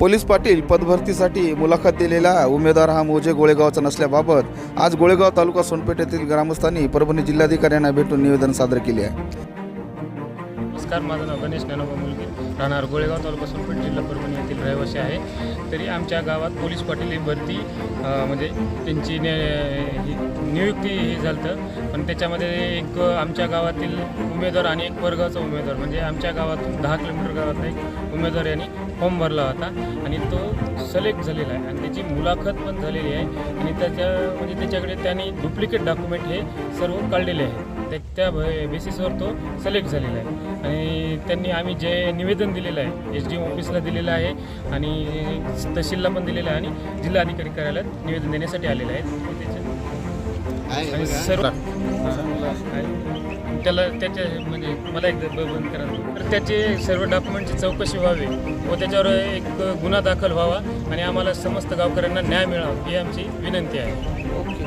Police Patil पदभरतीसाठी मुलाखत दिलेला उमेदवार हा मोजे गोळेगावचा नसल्याबाबत आज गोळेगाव तालुका सोनपेठ येथील ग्रामस्थांनी परभणी जिल्हाधिकाऱ्यांना भेटून निवेदन सादर केले आहे. नमस्कार माझं नाव गणेश ज्ञानोबा मुलगी. राहणार गोळेगाव तालुका सोनपेठ जिल्हा परभणी येथील रहिवासी आहे. तरी आमच्या गावात पोलीस पाटील ही भरती म्हणजे त्यांची नियुक्ती हे झालं पण त्याच्यामध्ये एक आमच्या गावातील उमेदवार आणि एक वर्गाचा उमेदवार म्हणजे आमच्या गावातून दहा किलोमीटर गावातला एक उमेदवार यांनी फॉर्म भरला होता. आणि तो सिलेक्ट झालेला आहे. आणि त्याची मुलाखत पण झालेली आहे. आणि त्याच्या म्हणजे त्याच्याकडे त्यांनी डुप्लिकेट डॉक्युमेंट हे सर्व काढलेले आहे. त्या त्या बेसिसवर तो सिलेक्ट झालेला आहे. आणि त्यांनी आम्ही जे निवेदन दिलेलं आहे एस डी एम ऑफिसला दिलेलं आहे. आणि तहसीलला पण दिलेलं आहे. आणि जिल्हाधिकारी कार्यालयात निवेदन देण्यासाठी आलेलं आहे आणि सर्व त्याला त्याचे म्हणजे मला एकदा बंद करा. तर त्याचे सर्व डॉक्युमेंटची चौकशी व्हावी व त्याच्यावर एक गुन्हा दाखल व्हावा आणि आम्हाला समस्त गावकऱ्यांना न्याय मिळावा ही आमची विनंती आहे.